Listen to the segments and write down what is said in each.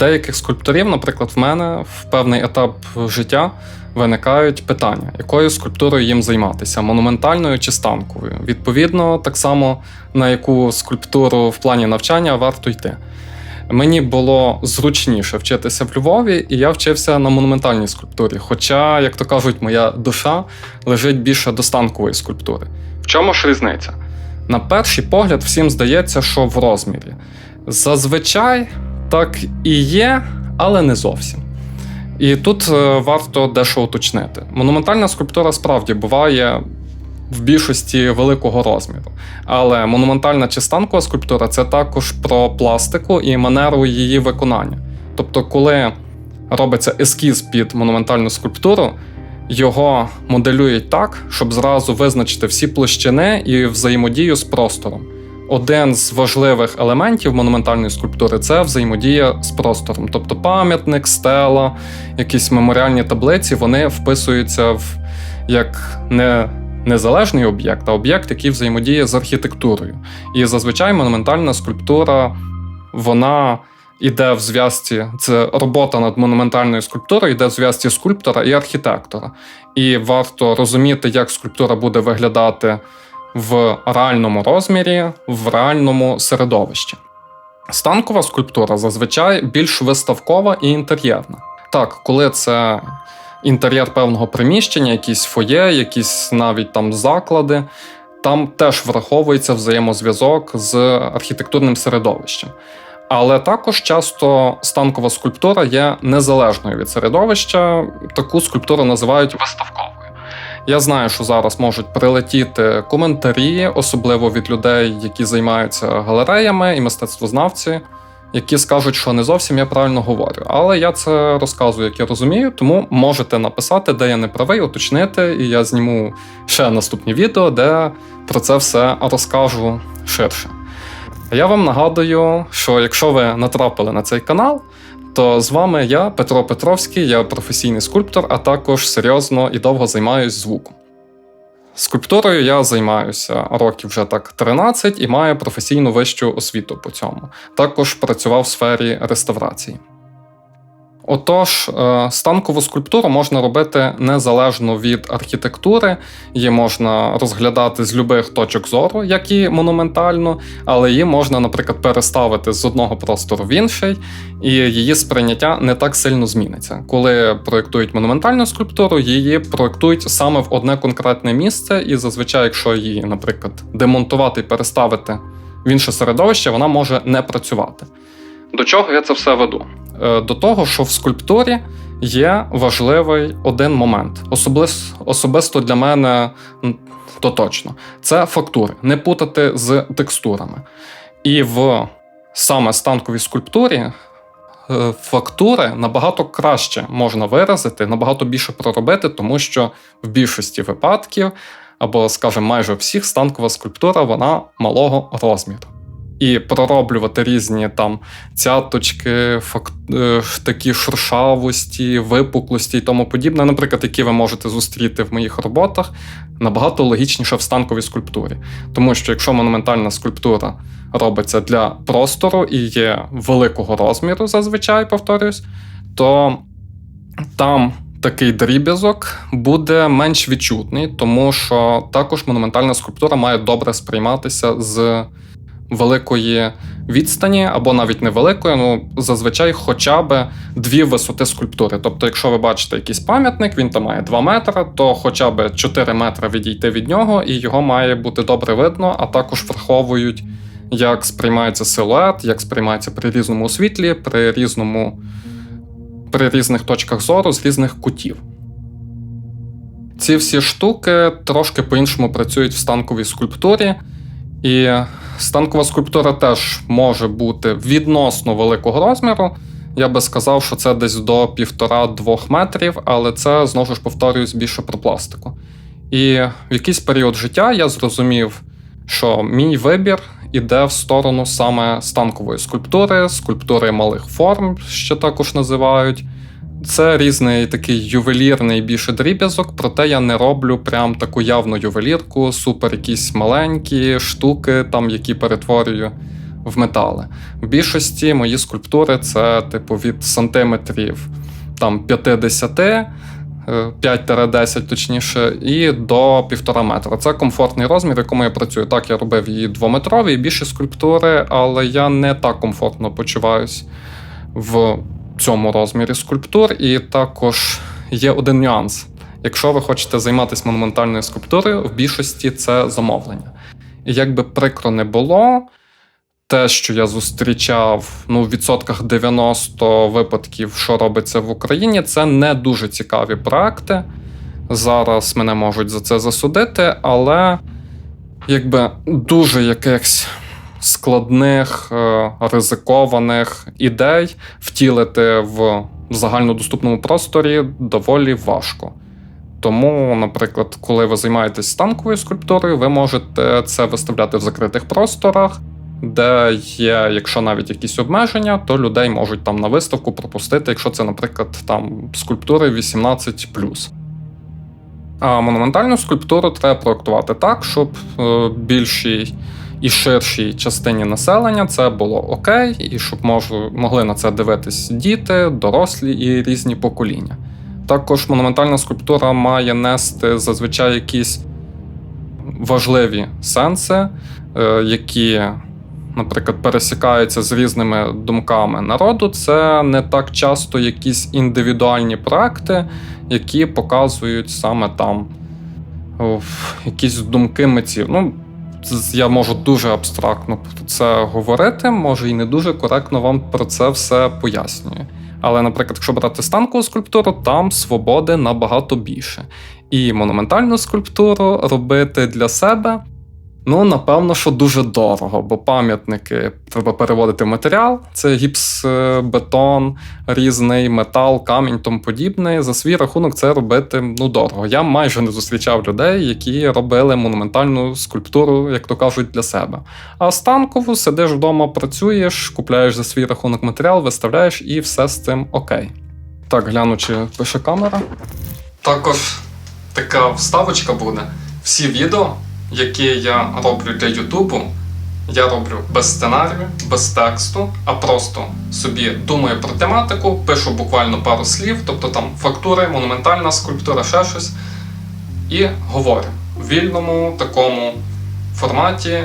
деяких скульпторів, наприклад, в мене в певний етап життя виникають питання, якою скульптурою їм займатися монументальною чи станковою. Відповідно, так само на яку скульптуру в плані навчання варто йти. Мені було зручніше вчитися в Львові, і я вчився на монументальній скульптурі. Хоча, як то кажуть, моя душа лежить більше до станкової скульптури. В чому ж різниця? На перший погляд, всім здається, що в розмірі. Зазвичай так і є, але не зовсім. І тут е, варто дещо уточнити. Монументальна скульптура справді буває в більшості великого розміру. Але монументальна чи станкова скульптура це також про пластику і манеру її виконання. Тобто, коли робиться ескіз під монументальну скульптуру, його моделюють так, щоб зразу визначити всі площини і взаємодію з простором. Один з важливих елементів монументальної скульптури це взаємодія з простором. Тобто пам'ятник, стела, якісь меморіальні таблиці, вони вписуються в як не незалежний об'єкт, а об'єкт, який взаємодіє з архітектурою. І зазвичай монументальна скульптура, вона іде в зв'язці, це робота над монументальною скульптурою, йде в зв'язці скульптора і архітектора. І варто розуміти, як скульптура буде виглядати в реальному розмірі, в реальному середовищі. Станкова скульптура зазвичай більш виставкова і інтер'єрна. Так, коли це інтер'єр певного приміщення, якісь фоє, якісь навіть там заклади, там теж враховується взаємозв'язок з архітектурним середовищем. Але також часто станкова скульптура є незалежною від середовища. Таку скульптуру називають виставковою. Я знаю, що зараз можуть прилетіти коментарі, особливо від людей, які займаються галереями і мистецтвознавці, які скажуть, що не зовсім я правильно говорю. Але я це розказую, як я розумію, тому можете написати, де я не правий, уточнити, і я зніму ще наступні відео, де про це все розкажу ширше. Я вам нагадую, що якщо ви натрапили на цей канал, то з вами я, Петро Петровський, я професійний скульптор, а також серйозно і довго займаюсь звуком. Скульптурою я займаюся років вже так 13 і маю професійну вищу освіту по цьому. Також працював в сфері реставрації. Отож, е, станкову скульптуру можна робити незалежно від архітектури, її можна розглядати з будь-яких точок зору, як і монументальну, але її можна, наприклад, переставити з одного простору в інший, і її сприйняття не так сильно зміниться. Коли проєктують монументальну скульптуру, її проєктують саме в одне конкретне місце, і зазвичай, якщо її, наприклад, демонтувати і переставити в інше середовище, вона може не працювати. До чого я це все веду? Е, до того, що в скульптурі є важливий один момент. Особис, особисто для мене то точно. Це фактури, не путати з текстурами. І в саме станковій скульптурі е, фактури набагато краще можна виразити, набагато більше проробити, тому що в більшості випадків, або, скажімо, майже всіх станкова скульптура вона малого розміру і пророблювати різні там цяточки, фак... Е, такі шуршавості, випуклості і тому подібне, наприклад, які ви можете зустріти в моїх роботах, набагато логічніше в станковій скульптурі. Тому що якщо монументальна скульптура робиться для простору і є великого розміру, зазвичай повторюсь, то там. Такий дріб'язок буде менш відчутний, тому що також монументальна скульптура має добре сприйматися з великої відстані, або навіть невеликої, ну зазвичай хоча б дві висоти скульптури. Тобто, якщо ви бачите якийсь пам'ятник, він там має 2 метри, то хоча б 4 метри відійти від нього, і його має бути добре видно, а також враховують, як сприймається силует, як сприймається при різному освітлі, при різному. При різних точках зору з різних кутів. Ці всі штуки трошки по-іншому працюють в станковій скульптурі, і станкова скульптура теж може бути відносно великого розміру. Я би сказав, що це десь до 1,5-2 метрів, але це знову ж повторююсь більше про пластику. І в якийсь період життя я зрозумів, що мій вибір іде в сторону саме станкової скульптури, скульптури малих форм, що також називають. Це різний такий ювелірний більше дріб'язок, проте я не роблю прям таку явну ювелірку, супер якісь маленькі штуки, там, які перетворюю в метали. В більшості мої скульптури це типу від сантиметрів там 50, е, 5-10 точніше, і до 1,5 метра. Це комфортний розмір, в якому я працюю. Так, я робив її двометрові і більші скульптури, але я не так комфортно почуваюсь в цьому розмірі скульптур. І також є один нюанс. Якщо ви хочете займатися монументальною скульптурою, в більшості це замовлення. І як би прикро не було, те, що я зустрічав ну, в відсотках 90 випадків, що робиться в Україні, це не дуже цікаві проекти. Зараз мене можуть за це засудити, але якби дуже якихось складних, е, ризикованих ідей втілити в загальнодоступному просторі доволі важко. Тому, наприклад, коли ви займаєтесь станковою скульптурою, ви можете це виставляти в закритих просторах, де є, якщо навіть якісь обмеження, то людей можуть там на виставку пропустити, якщо це, наприклад, там скульптури 18. А монументальну скульптуру треба проектувати так, щоб е, більшій і ширшій частині населення це було окей, і щоб мож, могли на це дивитись діти, дорослі і різні покоління. Також монументальна скульптура має нести зазвичай якісь важливі сенси, е, які, наприклад, пересікаються з різними думками народу. Це не так часто якісь індивідуальні проекти, які показують саме там якісь думки митців. Ну, я можу дуже абстрактно про це говорити, може і не дуже коректно вам про це все пояснюю. Але, наприклад, якщо брати станкову скульптуру, там свободи набагато більше. І монументальну скульптуру робити для себе, ну, напевно, що дуже дорого, бо пам'ятники треба переводити матеріал: це гіпс, е, бетон, різний метал, камінь тому подібне. За свій рахунок це робити ну, дорого. Я майже не зустрічав людей, які робили монументальну скульптуру, як то кажуть, для себе. А станкову сидиш вдома, працюєш, купляєш за свій рахунок матеріал, виставляєш і все з цим окей. Так, гляну, чи пише камера. Також така вставочка буде. Всі відео, які я роблю для Ютубу, я роблю без сценарію, без тексту, а просто собі думаю про тематику, пишу буквально пару слів, тобто там фактури, монументальна скульптура, ще щось, і говорю в вільному такому форматі,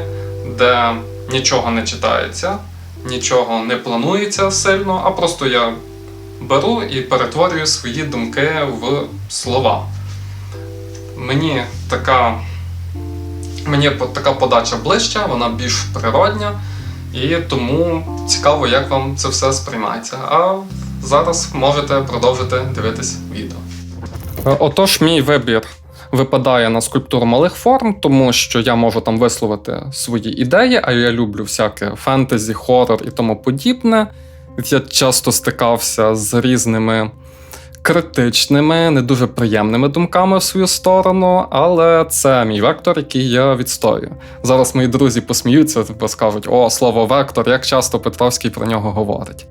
де нічого не читається, нічого не планується сильно, а просто я беру і перетворюю свої думки в слова. Мені така, мені така подача ближча, вона більш природня, і тому цікаво, як вам це все сприймається. А зараз можете продовжити дивитись відео. Е, Отож, мій вибір випадає на скульптуру малих форм, тому що я можу там висловити свої ідеї, а я люблю всяке фентезі, хорор і тому подібне. Я часто стикався з різними критичними, не дуже приємними думками в свою сторону, але це мій вектор, який я відстоюю. Зараз мої друзі посміються типу скажуть: о, слово вектор, як часто Петровський про нього говорить.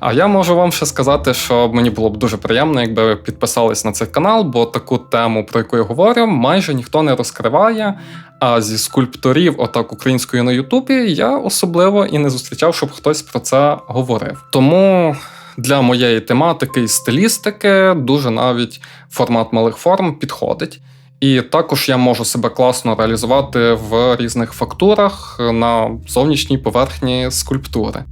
А я можу вам ще сказати, що мені було б дуже приємно, якби ви підписались на цей канал, бо таку тему, про яку я говорю, майже ніхто не розкриває. А зі скульпторів, отак українською на Ютубі, я особливо і не зустрічав, щоб хтось про це говорив. Тому для моєї тематики і стилістики дуже навіть формат малих форм підходить. І також я можу себе класно реалізувати в різних фактурах на зовнішній поверхні скульптури.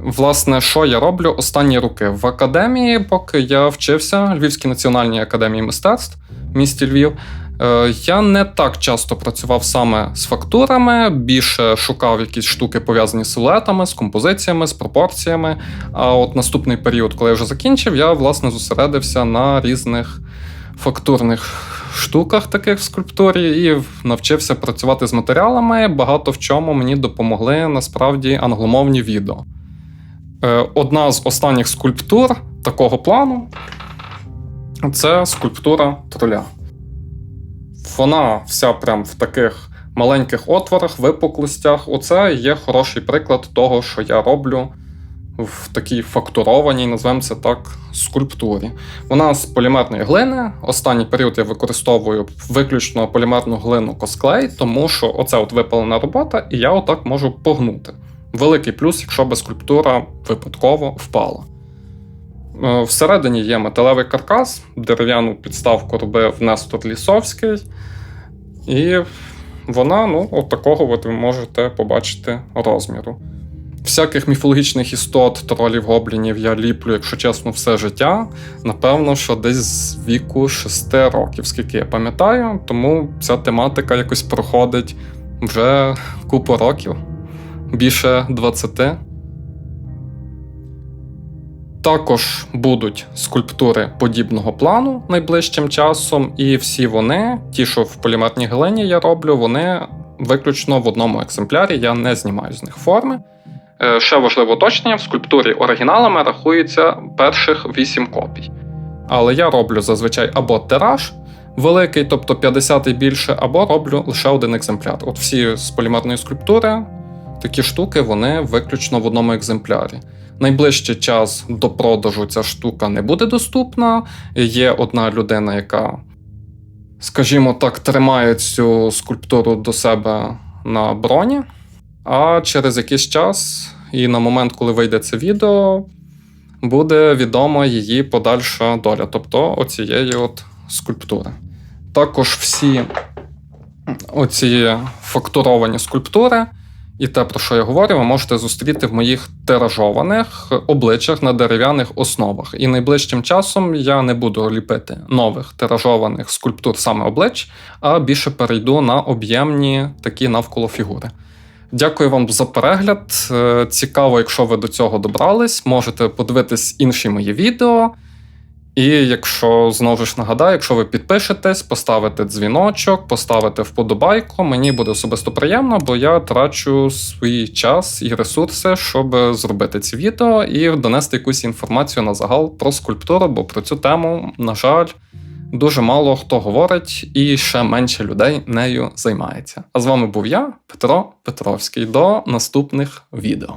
Власне, що я роблю останні роки в академії, поки я вчився Львівській національній академії мистецтв в місті Львів. Е, Я не так часто працював саме з фактурами, більше шукав якісь штуки пов'язані з силуетами, з композиціями, з пропорціями. А от наступний період, коли я вже закінчив, я власне зосередився на різних фактурних штуках, таких в скульптурі, і навчився працювати з матеріалами. Багато в чому мені допомогли насправді англомовні відео. Е, Одна з останніх скульптур такого плану це скульптура троля. Вона вся прям в таких маленьких отворах, випуклостях. Оце є хороший приклад того, що я роблю в такій фактурованій, назвемо це так, скульптурі. Вона з полімерної глини. Останній період я використовую виключно полімерну глину косклей, тому що оце от випалена робота, і я отак можу погнути. великий плюс, якщо би скульптура випадково впала. Е, Всередині є металевий каркас, дерев'яну підставку робив Нестор Лісовський. І вона, ну, от такого от ви можете побачити розміру. Всяких міфологічних істот, тролів, гоблінів я ліплю, якщо чесно, все життя. Напевно, що десь з віку 6 років, скільки я пам'ятаю, тому ця тематика якось проходить вже купу років, більше 20. Також будуть скульптури подібного плану найближчим часом, і всі вони, ті, що в полімерній глині я роблю, вони виключно в одному екземплярі, я не знімаю з них форми. Е, Ще важливе уточнення: в скульптурі оригіналами рахується перших 8 копій. Але я роблю зазвичай або тираж великий, тобто 50 і більше, або роблю лише один екземпляр. От всі з полімерної скульптури, такі штуки, вони виключно в одному екземплярі. Найближчий час до продажу ця штука не буде доступна. Є одна людина, яка, скажімо так, тримає цю скульптуру до себе на броні. А через якийсь час, і на момент, коли вийде це відео, буде відома її подальша доля, тобто оцієї от скульптури. Також всі оці фактуровані скульптури, і те, про що я говорю, ви можете зустріти в моїх тиражованих обличчях на дерев'яних основах. І найближчим часом я не буду ліпити нових тиражованих скульптур саме облич, а більше перейду на об'ємні такі навколо фігури. Дякую вам за перегляд. Е, Цікаво, якщо ви до цього добрались, можете подивитись інші мої відео. І якщо знову ж нагадаю, якщо ви підпишетесь, поставите дзвіночок, поставите вподобайку, мені буде особисто приємно, бо я трачу свій час і ресурси, щоб зробити ці відео і донести якусь інформацію на загал про скульптуру, бо про цю тему, на жаль, дуже мало хто говорить, і ще менше людей нею займається. А з вами був я, Петро Петровський. До наступних відео.